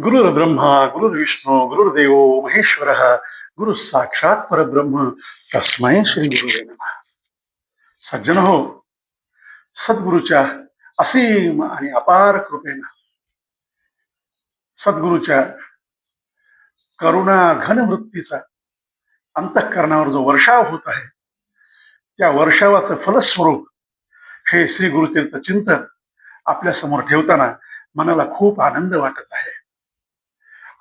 गुरुर्ब्रह्मा गुरुर्विष्णू गुरुर्देव महेश्वर गुरु साक्षात परब्रह्म तस्मै श्री गुरु सज्जन हो सद्गुरूच्या असीम आणि अपार कृपेनं सद्गुरूच्या करुणा घनवृत्तीचा अंतःकरणावर जो वर्षाव होत आहे त्या वर्षावाचं फलस्वरूप हे श्री गुरुतीर्थ चिंतन आपल्यासमोर ठेवताना मनाला खूप आनंद वाटत आहे.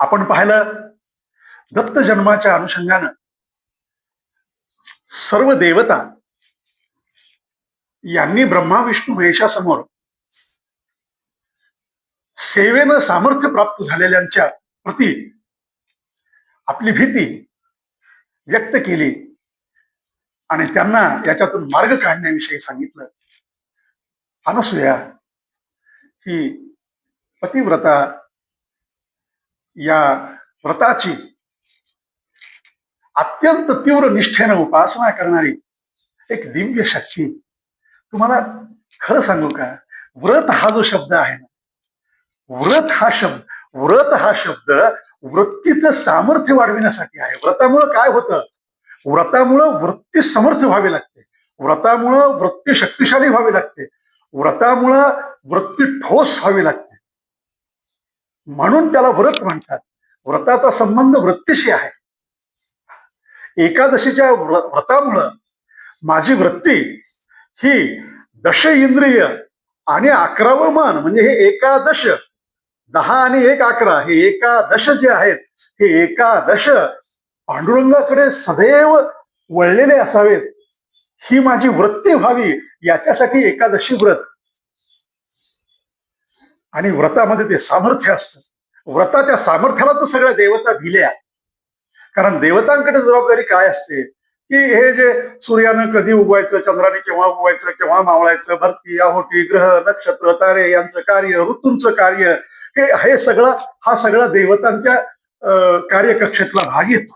आपण पाहिलं दत्त जन्माच्या अनुषंगानं सर्व देवता यांनी ब्रह्मा विष्णू महेशासमोर सेवेनं सामर्थ्य प्राप्त झालेल्यांच्या प्रती आपली भीती व्यक्त केली आणि त्यांना याच्यातून मार्ग काढण्याविषयी सांगितलं. अनसूया ही पतिव्रता या व्रताची अत्यंत तीव्र निष्ठेनं उपासना करणारी एक दिव्य शक्ती. तुम्हाला खरं सांगू का? व्रत हा जो शब्द आहे ना व्रत हा शब्द व्रत हा शब्द वृत्तीचं सामर्थ्य वाढविण्यासाठी आहे. व्रतामुळं काय होतं? व्रतामुळं वृत्ती समर्थ व्हावी लागते. व्रतामुळं वृत्ती शक्तिशाली व्हावी लागते. व्रतामुळं वृत्ती ठोस व्हावी लागते. म्हणून त्याला व्रत म्हणतात. व्रताचा संबंध वृत्तीशी आहे. एकादशीच्या व्र- व्रतामुळं माझी वृत्ती ही दश इंद्रिय आणि अकरावं मन म्हणजे हे एकादश दहा आणि एक अकरा हे एकादश जे आहेत हे एकादश पांडुरंगाकडे सदैव वळलेले असावेत. ही माझी वृत्ती व्हावी याच्यासाठी एकादशी व्रत आणि व्रतामध्ये ते सामर्थ्य असतं व्रताच्या सामर्थ्याला तर सगळ्या देवता भिल्या कारण देवतांकडे जबाबदारी काय असते? की हे जे सूर्यानं कधी उगवायचं चंद्राने केव्हा उगवायचं केव्हा मावळायचं भरती आहोटी ग्रह नक्षत्र तारे यांचं कार्य ऋतूंचं कार्य हे हे सगळं हा सगळा देवतांच्या अं, कार्यकक्षेतला भाग येतो.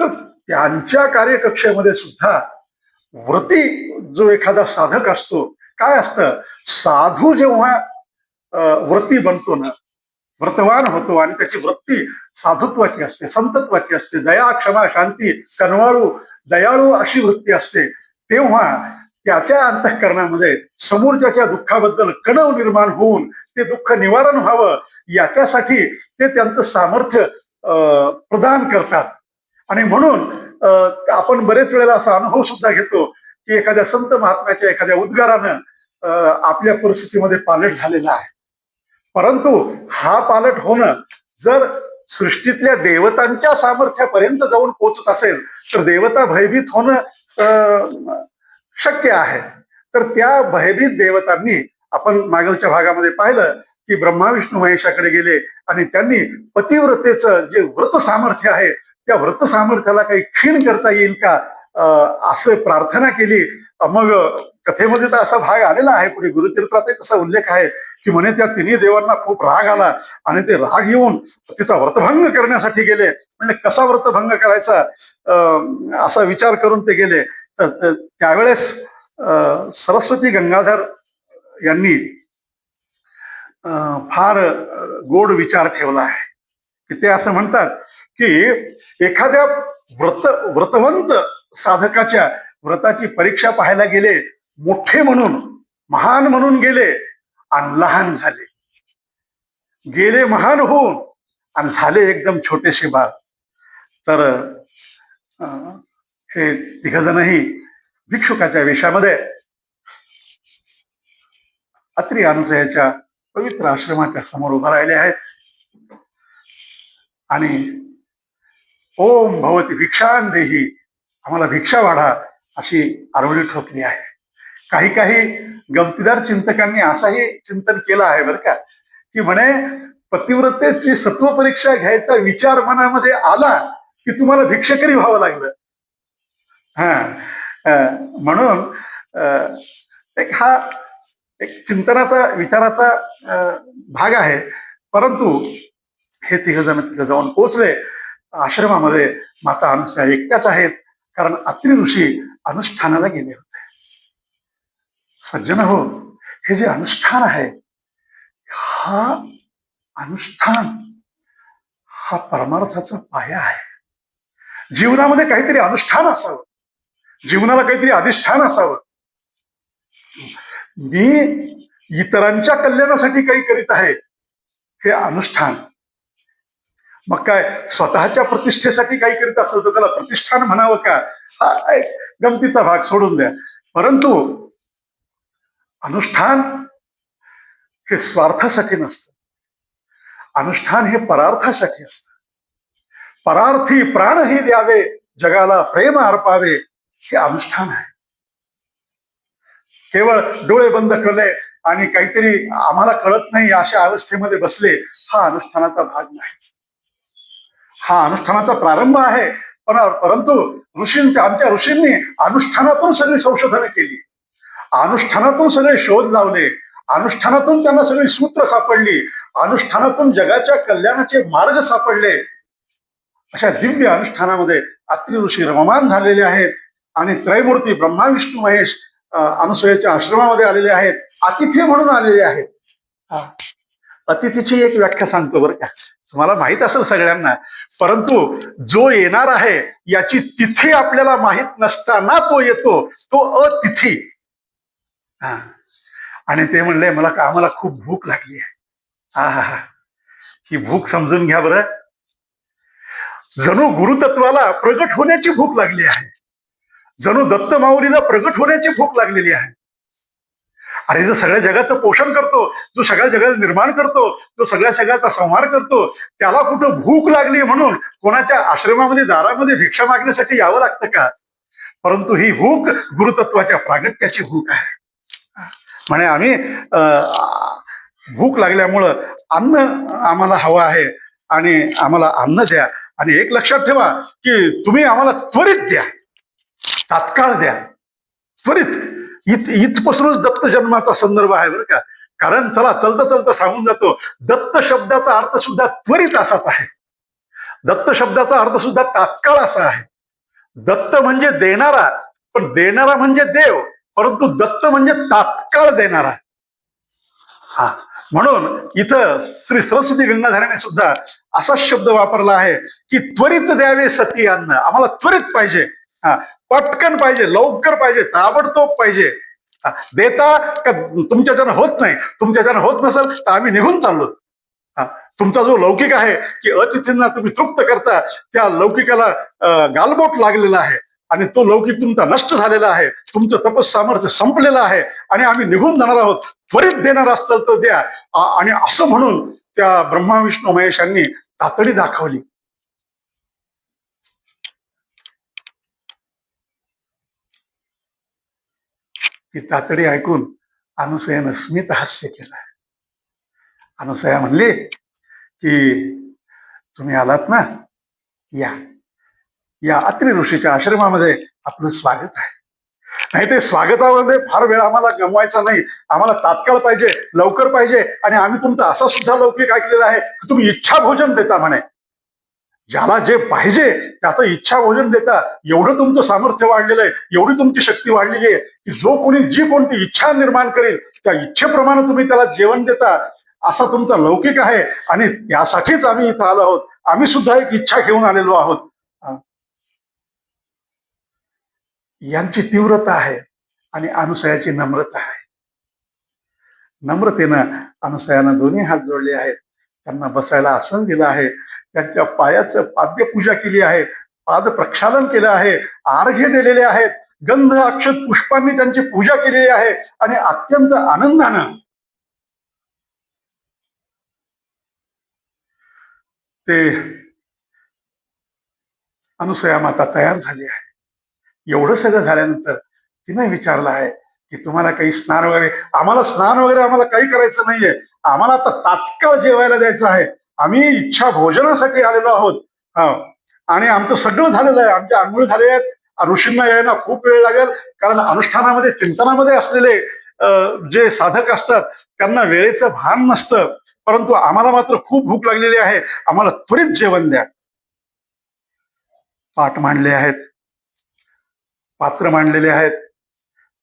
तर त्यांच्या कार्यकक्षेमध्ये सुद्धा व्रती जो एखादा साधक असतो काय असतं? साधू जेव्हा अं, व्रती बनतो ना व्रतवान होतो आणि त्याची वृत्ती साधुत्वाची असते संतत्वाची असते. दया क्षमा शांती कनवाळू दयाळू अशी वृत्ती असते. तेव्हा त्याच्या अंतःकरणामध्ये समोरच्याच्या दुःखाबद्दल कणव निर्माण होऊन ते दुःख निवारण व्हावं याच्यासाठी ते त्यांचं सामर्थ्य अं, प्रदान करतात. आणि म्हणून अं, आपण बरेच वेळेला असा अनुभव सुद्धा घेतो की एखाद्या संत महात्म्याच्या एखाद्या उद्गारानं अं, आपल्या परिस्थितीमध्ये पालट झालेला आहे. परंतु हा पालट होणं जर सृष्टीतल्या देवतांच्या सामर्थ्यापर्यंत जाऊन पोचत असेल तर देवता भयभीत होणं अं, शक्य आहे. तर त्या भयभीत देवतांनी आपण मागच्या भागामध्ये पाहिलं की ब्रह्मा विष्णू महेशाकडे गेले आणि त्यांनी पतिव्रतेचं जे व्रत सामर्थ्य आहे त्या व्रत सामर्थ्याला काही क्षीण करता येईल का? अं, असं प्रार्थना केली. मग कथेमध्ये तर असा भाग आलेला आहे पुढे गुरुचरित्रात तसा उल्लेख आहे की म्हणे त्या तिन्ही देवांना खूप राग आला आणि ते राग येऊन तिचा व्रतभंग करण्यासाठी गेले. म्हणजे कसा व्रतभंग करायचा? अं, असा विचार करून ते गेले. तर त्यावेळेस अं, सरस्वती गंगाधर यांनी अं, फार गोड विचार ठेवला आहे. की ते असं म्हणतात की एखाद्या व्रत व्रतवंत साधकाच्या व्रताची परीक्षा पाहायला गेले मोठे म्हणून महान म्हणून गेले आणि लहान झाले. गेले महान होऊन आणि झाले एकदम छोटेसे बाळ. तर अं, हे तिघजणही भिक्षुकाच्या वेशामध्ये अत्री अनुसयाच्या पवित्र आश्रमाच्या समोर उभा राहिले आहेत. आणि ओम भवती भिक्षान देही आम्हाला भिक्षा वाढा अशी आरवडी ठोकली आहे. काही काही गमतीदार चिंतकांनी असाही चिंतन केलं आहे बरं का. की म्हणे पतिव्रतेची सत्व परीक्षा घ्यायचा विचार मनामध्ये आला की तुम्हाला भिक्षकरी व्हावं लागलं. हा. म्हणून अं, एक हा एक चिंतनाचा विचाराचा अं, भाग आहे. परंतु हे तिघ जण तिथे जाऊन पोचले आश्रमामध्ये माता अनुसया एकट्याच आहेत. कारण अत्रि ऋषी अनुष्ठानाला गेले होते. सज्जन हो हे जे अनुष्ठान आहे हा अनुष्ठान हा परमार्थाचा पाया आहे. जीवनामध्ये काहीतरी अनुष्ठान असावं. जीवनाला काहीतरी अधिष्ठान असावं. मी इतरांच्या कल्याणासाठी काही करीत आहे हे अनुष्ठान. मग काय स्वतःच्या प्रतिष्ठेसाठी काही करीत असेल तर त्याला प्रतिष्ठान म्हणावं का? हा एक गमतीचा भाग सोडून द्या. परंतु अनुष्ठान हे स्वार्थासाठी नसतं. अनुष्ठान हे परार्थासाठी असतं. परार्थी प्राणही द्यावे जगाला प्रेम अर्पावे हे अनुष्ठान आहे. केवळ डोळे बंद केले आणि काहीतरी आम्हाला कळत नाही अशा अवस्थेमध्ये बसले हा अनुष्ठानाचा भाग नाही. हा अनुष्ठानाचा प्रारंभ आहे. पण परंतु ऋषींच्या आमच्या ऋषींनी अनुष्ठानातून सगळी संशोधनं केली. अनुष्ठानातून सगळे शोध लावले अनुष्ठानातून त्यांना सगळी सूत्र सापडली अनुष्ठानातून जगाच्या कल्याणाचे मार्ग सापडले. अशा दिव्य अनुष्ठानामध्ये अत्रि ऋषी रममान झालेले आहेत आणि त्रयमूर्ती ब्रह्मा विष्णू महेश अनुसयेच्या आश्रमामध्ये आलेले आहेत अतिथी म्हणून आलेले आहेत. हा. अतिथीची एक व्याख्या सांगतो बरं का. तुम्हाला माहीत असेल सगळ्यांना परंतु जो येणार आहे याची तिथी आपल्याला माहीत नसताना तो येतो तो अतिथी. हा. आणि ते म्हणले मला का आम्हाला खूप भूक लागली आहे. हा हा हा. ही भूक समजून घ्या बरं. जणू गुरुतत्वाला प्रगट होण्याची भूक लागली आहे. जणू दत्त माऊलीला प्रगट होण्याची भूक लागलेली आहे. अरे जो सगळ्या जगाचं पोषण करतो जो सगळ्या जगाचं निर्माण करतो जो सगळ्या जगाचा संहार करतो त्याला कुठं भूक लागली म्हणून कोणाच्या आश्रमामध्ये दारामध्ये भिक्षा मागण्यासाठी यावं लागतं का? परंतु ही भूक गुरुतत्वाच्या प्रागत्याची भूक आहे. म्हणे आम्ही भूक लागल्यामुळं अन्न आम्हाला हवं आहे आणि आम्हाला अन्न द्या आणि एक लक्षात ठेवा की तुम्ही आम्हाला त्वरित द्या तात्काळ द्या त्वरित. इत इथपासूनच दत्त जन्माचा संदर्भ आहे बरं का. कारण चला चलता चलता सांगून जातो दत्त शब्दाचा अर्थ सुद्धा त्वरित असाच आहे. दत्त शब्दाचा अर्थ सुद्धा तात्काळ असा आहे. दत्त म्हणजे देणारा पण देणारा म्हणजे देव. परंतु दत्त म्हणजे तात्काळ देणारा. हा म्हणून इथं श्री सरस्वती गंगाधराने सुद्धा असा शब्द वापरला आहे की त्वरित द्यावे सती अन्न. आम्हाला त्वरित पाहिजे. हा पटकन पाहिजे लवकर पाहिजे ताबडतोब पाहिजे. देता का तुमच्याच्यानं होत नाही तुमच्याच्यानं होत नसेल तर आम्ही निघून चाललो. तुमचा जो लौकिक आहे की अतिथींना तुम्ही तृप्त करता त्या लौकिकाला गालबोट लागलेला आहे. आणि तो लौकिक तुमचा नष्ट झालेला आहे. तुमचं तपस सामर्थ्य संपलेलं आहे. आणि आम्ही निघून जाणार आहोत. त्वरित देणार असतं तर द्या. आणि असं म्हणून त्या ब्रह्मा विष्णू महेशांनी तातडी दाखवली. ती तातडी ऐकून अनुसयानं स्मित हास्य केलं. अनुसया म्हणली की तुम्ही आलात ना? या. या अत्रि ऋषीच्या आश्रमामध्ये आपलं स्वागत आहे. नाही ते स्वागतामध्ये फार वेळ आम्हाला गमवायचा नाही. आम्हाला तात्काळ पाहिजे लवकर पाहिजे आणि आम्ही तुमचा असा सुद्धा लौकिक ऐकलेला आहे की तुम्ही इच्छा भोजन देता म्हणे. ज्याला जे पाहिजे त्याचं इच्छा भोजन देता. एवढं तुमचं सामर्थ्य वाढलेलं आहे एवढी तुमची शक्ती वाढलेली आहे की जो कोणी जी कोणती इच्छा निर्माण करेल त्या इच्छेप्रमाणे तुम्ही त्याला जेवण देता. असा तुमचा लौकिक आहे आणि त्यासाठीच आम्ही इथं आलो आहोत. आम्ही सुद्धा एक इच्छा घेऊन आलेलो आहोत. यांची तीव्रता आहे आणि अनुसयाची नम्रता आहे. नम्रतेनं अनुसयानं दोन्ही हात जोडले आहेत. त्यांना बसायला आसन दिलं आहे. त्यांच्या पायाचं पाद्यपूजा केली आहे. पाद प्रक्षालन केलं आहे. आर्घ्य दिलेले आहेत. गंध अक्षत पुष्पांनी त्यांची पूजा केलेली आहे आणि अत्यंत आनंदानं ते अनुसया माता तयार झाली आहे. एवढं सगळं झाल्यानंतर तिने विचारलं आहे की तुम्हाला काही स्नान वगैरे आम्हाला स्नान वगैरे आम्हाला काही करायचं नाहीये. आम्हाला आता तात्काळ जेवायला द्यायचं आहे. आम्ही इच्छा भोजनासाठी आलेलो आहोत. आणि आमचं सगळं झालेलं आहे. आमच्या आंघोळ झाले आहेत. ऋषींना यायला खूप वेळ लागेल. कारण अनुष्ठानामध्ये चिंतनामध्ये असलेले जे साधक असतात त्यांना वेळेचं भान नसतं. परंतु आम्हाला मात्र खूप भूक लागलेली आहे. आम्हाला त्वरित जेवण द्या. पाठ मांडले आहेत. पात्र मांडलेले आहेत.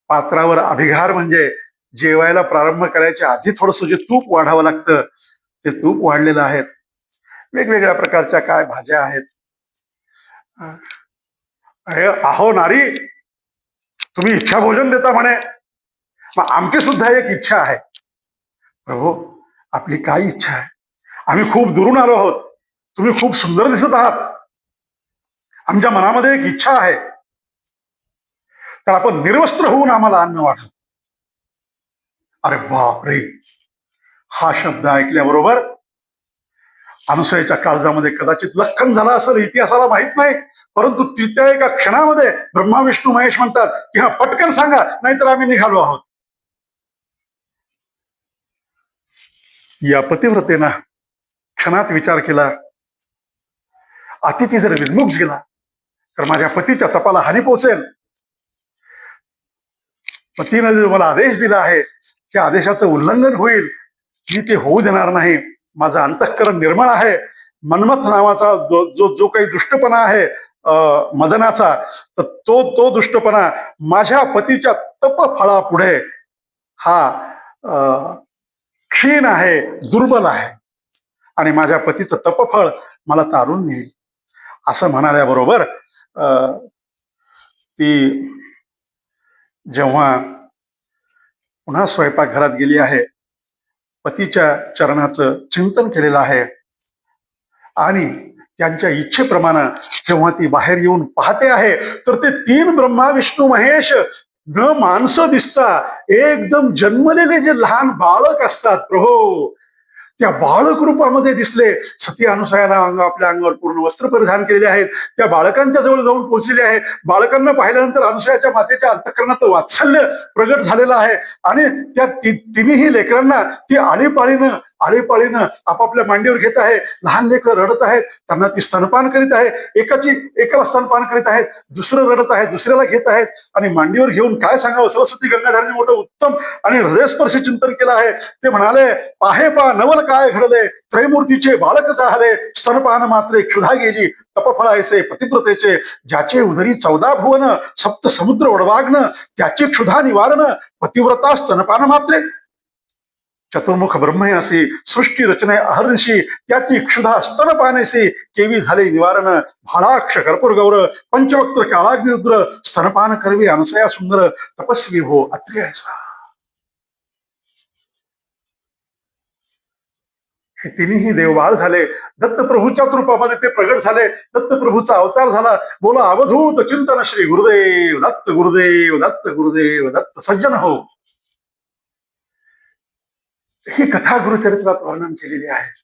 पात्रावर अभिघार म्हणजे जेवायला प्रारंभ करायच्या आधी थोडंसं जे तूप वाढावं लागतं ते तूप वाढलेलं आहे वेगवेगळ्या प्रकारच्या काय भाज्या आहेत. अरे अहो नारी तुम्ही इच्छा भोजन देता म्हणे. मग आमची सुद्धा एक इच्छा आहे. प्रभू आपली काय इच्छा आहे? आम्ही खूप दुरून आलो आहोत. तुम्ही खूप सुंदर दिसत आहात. आमच्या मनामध्ये एक इच्छा आहे. तर आपण निर्वस्त्र होऊन आम्हाला अन्न वाढव अरे बापरे. हा शब्द ऐकल्याबरोबर अनुसयाच्या काळजामध्ये कदाचित लखन झाला असेल इतिहासाला माहीत नाही परंतु तिथ्या एका क्षणामध्ये ब्रह्मा विष्णू महेश म्हणतात की हा पटकन सांगा नाहीतर आम्ही निघालो आहोत. या पतिव्रतेनं क्षणात विचार केला. अतिथी जर विमुख गेला तर माझ्या पतीच्या तपाला हानी पोचेल पतीनं जो मला आदेश दिला आहे त्या आदेशाचं उल्लंघन होईल मी ते होऊ देणार नाही. माझं अंतःकरण निर्मळ आहे. मन्मथ नावाचा जो जो जो काही दुष्टपणा आहे मदनाचा तर तो तो दुष्टपणा माझ्या पतीच्या तप फळापुढे हा क्षीण आहे दुर्बल आहे. आणि माझ्या पतीचं तपफळ मला तारून नेईल. असं म्हणाल्याबरोबर ती जेव्हा पुन्हा स्वयंपाकघरात गेली आहे पतीच्या चरणाचं चिंतन केलेलं आहे आणि त्यांच्या इच्छेप्रमाणे जेव्हा ती बाहेर येऊन पाहते आहे तर ते तीन ब्रह्मा विष्णू महेश न माणसं दिसता एकदम जन्मलेले जे लहान बाळक असतात प्रभो त्या बाळक रूपामध्ये दिसले. सती अनुसयाला अंग आपल्या अंगावर पूर्ण वस्त्र परिधान केलेले आहेत. त्या बाळकांच्या जवळ जाऊन पोहोचलेले आहे. बाळकांना पाहिल्यानंतर अनुसयाच्या मातेच्या अंतकरणात वात्सल्य प्रगट झालेलं आहे. आणि त्या ति- तिन्ही लेकरांना ती आळीपाळीनं आळीपाळीनं आपापल्या मांडीवर घेत आहे लहान लेकर रडत आहेत त्यांना ती स्तनपान करीत आहे एकाची एकाला स्तनपान करीत आहेत दुसरं रडत आहे दुसऱ्याला घेत आहेत आणि मांडीवर घेऊन काय सांगावं? सरस्वती गंगाधरांनी मोठं उत्तम आणि हृदयस्पर्शी चिंतन केलं आहे. ते म्हणाले पाहे पा नवल काय घडले? त्रैमूर्तीचे बालक झाले स्तनपान मात्रे क्षुधा गेली तपफळायचे पतिव्रतेचे ज्याचे उदरी चौदा भुवन सप्त समुद्र ओढवाग्न त्याची क्षुधा निवारण पतिव्रता स्तनपान मात्रे चतुर्मुख ब्रह्मयासी सृष्टी रचने अहर्निशी त्याची क्षुधा स्तनपानेसी केवी झाले निवारण भाडाक्ष कर्पूर गौर पंचवक्त्र काळाग्निरुद्र स्तनपान करवी अनुसया सुंदर तपस्वी हो अत्रि हे तिन्ही देवबाळ झाले. दत्तप्रभूच्याच रूपामध्ये ते प्रगट झाले. दत्तप्रभूचा अवतार झाला. बोला अवधूत चिंतन श्री गुरुदेव दत्त गुरुदेव दत्त गुरुदेव दत्त सज्जन हो. ही कथा गुरुचरित्रात वर्णन केलेली आहे.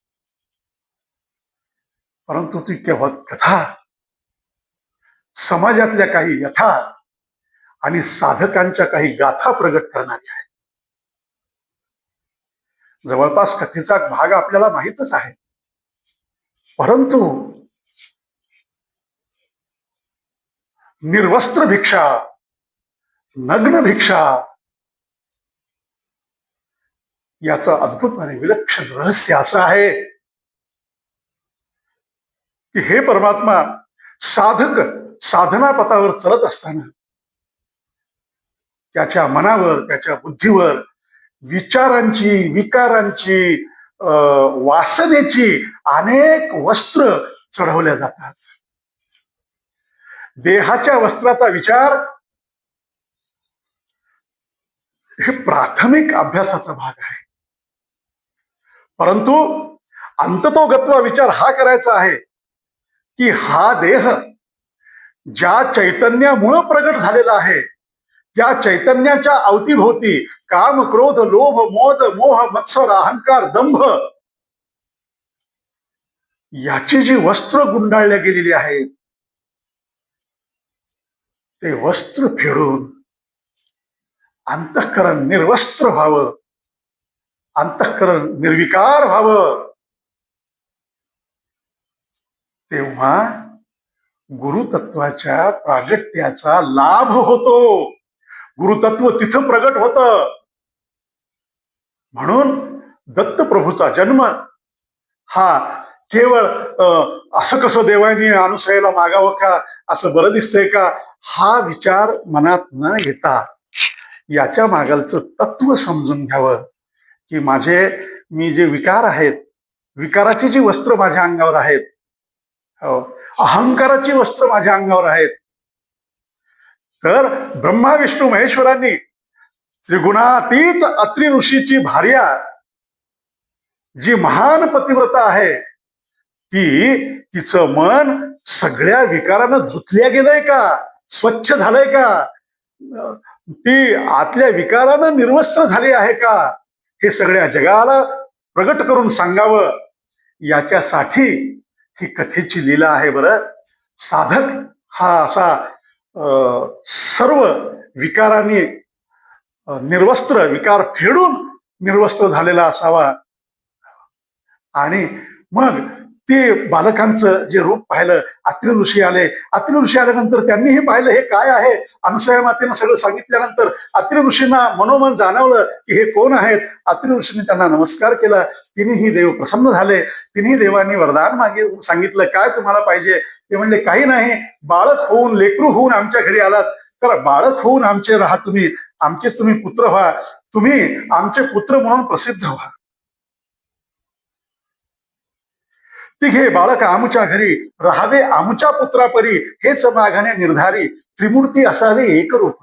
परंतु ती केवळ कथा समाजातल्या काही यथा आणि साधकांच्या काही गाथा प्रगट करणारी आहे. जवळपास कथेचा भाग आपल्याला माहीतच आहे. परंतु निर्वस्त्र भिक्षा नग्न भिक्षा याचं अद्भुत आणि विलक्षण रहस्य असं आहे. की हे परमात्मा साधक साधना पथावर चलत असताना त्याच्या मनावर त्याच्या बुद्धीवर विचारांची विकारांची अं, वासनेची अनेक वस्त्र चढवल्या जातात. देहाच्या वस्त्राचा विचार हे प्राथमिक अभ्यासाचा भाग आहे. परंतु अंततोगत्व विचार हा करायचा आहे की हा देह ज्या चैतन्यामुळं प्रगट झालेला आहे त्या चैतन्याच्या अवतीभोवती काम क्रोध लोभ मोद मोह मत्सर अहंकार दंभ याची जी वस्त्र गुंडाळल्या गेलेली आहेत ते वस्त्र फेडून अंतःकरण निर्वस्त्र व्हावं. अंतःकरण निर्विकार व्हावं. तेव्हा गुरुतत्वाच्या प्राजक्त्याचा लाभ होतो. गुरुतत्व तिथं प्रगट होत. म्हणून दत्तप्रभूचा जन्म हा केवळ असं कसं देवाने अनुसयाला मागावं का असं बरं दिसतंय का हा विचार मनात न येता याच्या मागालचं तत्व समजून घ्यावं. की माझे मी जे विकार आहेत विकाराची जी वस्त्र माझ्या अंगावर आहेत हो अहंकाराची वस्त्र माझ्या अंगावर आहेत. तर ब्रह्मा विष्णू महेश्वरांनी त्रिगुणातीत अत्रि ऋषीची भार्या जी महान पतिव्रता आहे ती तिचं मन सगळ्या विकारानं धुतल्या गेलंय का? स्वच्छ झालंय का? ती आतल्या विकारानं निर्वस्त्र झाली आहे का? हे सगळ्या जगाला प्रगट करून सांगावं. याच्यासाठी ही कथेची लीला आहे बरं. साधक हा असा सर्व विकाराने निर्वस्त्र विकार फेडून निर्वस्त्र झालेला असावा. आणि मग ते बालकांचं जे रूप पाहिलं अत्रि ऋषी आले. अत्रि ऋषी आल्यानंतर त्यांनीही पाहिलं हे काय आहे? अनुसया मातेनं सगळं सांगितल्यानंतर अत्रि ऋषींना मनोमन जाणवलं की हे कोण आहेत? अत्रि ऋषींनी त्यांना नमस्कार केला. तिन्ही देव प्रसन्न झाले. तिन्ही देवांनी वरदान मागे सांगितलं काय तुम्हाला पाहिजे? ते म्हणले काही नाही. बाळक होऊन लेकरू होऊन आमच्या घरी आलात. तर बाळक होऊन आमचे राहा तुम्ही. आमचेच तुम्ही पुत्र व्हा. तुम्ही आमचे पुत्र म्हणून प्रसिद्ध व्हा. तिघे बालक आमच्या घरी राहावे आमच्या पुत्रापरी हेच मागाने निर्धारी त्रिमूर्ती असावे एकरूप.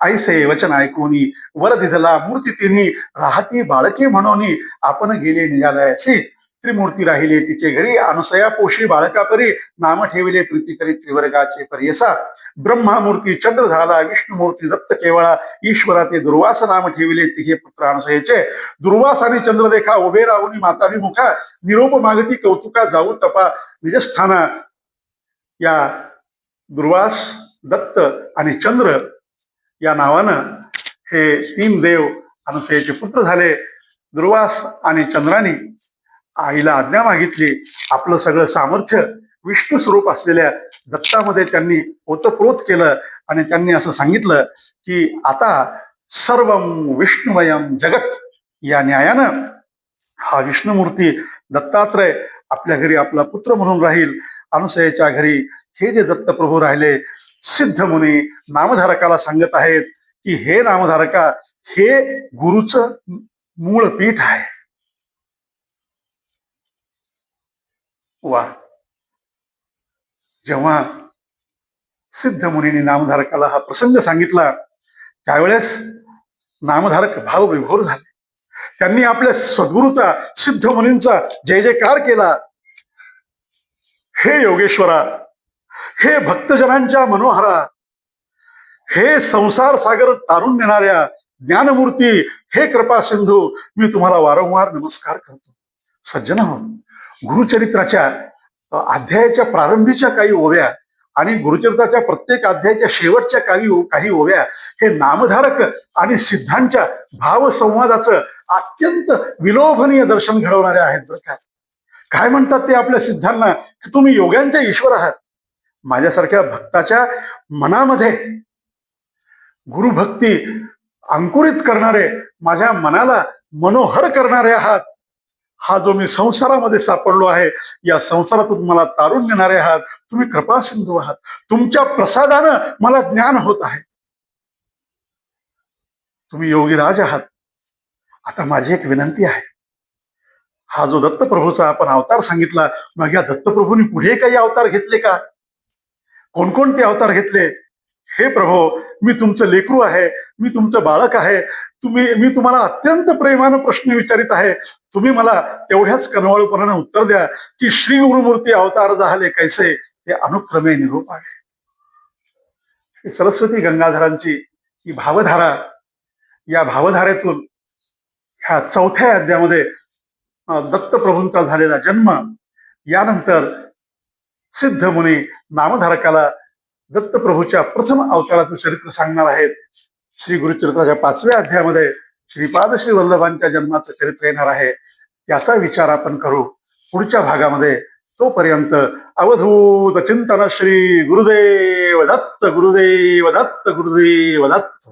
आईसे वचन ऐकूनी वर दिधला मूर्ती तिन्ही राहती बाळकी म्हणून आपण गेले निघालयासी. त्रिमूर्ती राहिले तिचे घरी. अनुसया पोशी बाळकापरी नाम ठेविले प्रीती करी त्रिवर्गाचे पर्यसा. ब्रह्मामूर्ती चंद्र झाला विष्णुमूर्ती दत्त केवळा. ईश्वराचे दुर्वास नाम ठेविले तिघे पुत्र अनुसयेचे. दुर्वास आणि चंद्र देखा उभे राहून माताभिमुखा. निरोप मागती कौतुका जाऊ तपा. निजस्थाना. या दुर्वास दत्त आणि चंद्र या नावानं हे तीन देव अनुसयेचे पुत्र झाले. दुर्वास आणि चंद्रानी आईला आज्ञा मागितली. आपलं सगळं सामर्थ्य विष्णू स्वरूप असलेल्या दत्तामध्ये त्यांनी ओतप्रोत केलं आणि त्यांनी असं सांगितलं की आता सर्व विष्णुमयम जगत. या न्यायानं हा विष्णुमूर्ती दत्तात्रय आपल्या घरी आपला पुत्र म्हणून राहील. अनुसयेच्या घरी हे जे दत्तप्रभू राहिले सिद्ध मुनी नामधारकाला सांगत आहेत की हे नामधारका हे गुरुचं मूळ पीठ आहे. वा. जेव्हा सिद्ध मुनीने नामधारकाला हा प्रसंग सांगितला त्यावेळेस नामधारक भाव विभोर झाले. त्यांनी आपल्या सद्गुरूचा सिद्ध मुनींचा जय जयकार केला. हे योगेश्वरा हे भक्तजनांच्या मनोहरा हे संसार सागर तारून नेणाऱ्या ज्ञानमूर्ती हे कृपा सिंधू मी तुम्हाला वारंवार नमस्कार करतो. सज्जन हो गुरुचरित्राच्या अध्यायाच्या प्रारंभीच्या काही ओव्या आणि गुरुचरित्राच्या प्रत्येक अध्यायाच्या शेवटच्या काही काही ओव्या हे नामधारक आणि सिद्धांच्या भावसंवादाचं अत्यंत विलोभनीय दर्शन घडवणारे आहेत बरं का. काय म्हणतात ते आपल्या सिद्धांना? की तुम्ही योग्यांच्या ईश्वर आहात. माझ्यासारख्या भक्ताच्या मनामध्ये गुरुभक्ती अंकुरित करणारे माझ्या मनाला मनोहर करणारे आहात. हा जो मी संसारामध्ये सापडलो आहे या संसारातून मला तारून नेणारे आहात तुम्ही कृपा सिंधू आहात. तुमच्या प्रसादानं मला ज्ञान होत आहे. तुम्ही योगीराज आहात. आता माझी एक विनंती आहे. हा जो दत्तप्रभूचा आपण अवतार सांगितला मग या दत्तप्रभूंनी पुढे काही अवतार घेतले का? कोणकोणते अवतार घेतले? हे प्रभो मी तुमचं लेकरू आहे मी तुमचं बाळक आहे तुम्ही मी तुम्हाला अत्यंत प्रेमानं प्रश्न विचारित आहे. तुम्ही मला तेवढ्याच कनवाळूपणानं उत्तर द्या की श्री गुरुमूर्ती अवतार झाले कैसे हे अनुक्रमे निरूप आहे. सरस्वती गंगाधरांची ही भावधारा या भावधारेतून ह्या चौथ्या अध्यामध्ये दत्तप्रभूंचा झालेला जन्म यानंतर सिद्ध मुनी नामधारकाला दत्तप्रभूच्या प्रथम अवताराचं चरित्र सांगणार आहेत. श्री गुरुचरित्राच्या पाचव्या अध्यायामध्ये श्रीपाद श्री वल्लभांच्या जन्माचं चरित्र येणार आहे. याचा विचार आपण करू. पुढच्या भागामध्ये तोपर्यंत अवधूत चिंतन श्री गुरुदेव दत्त गुरुदेव दत्त गुरुदेव दत्त.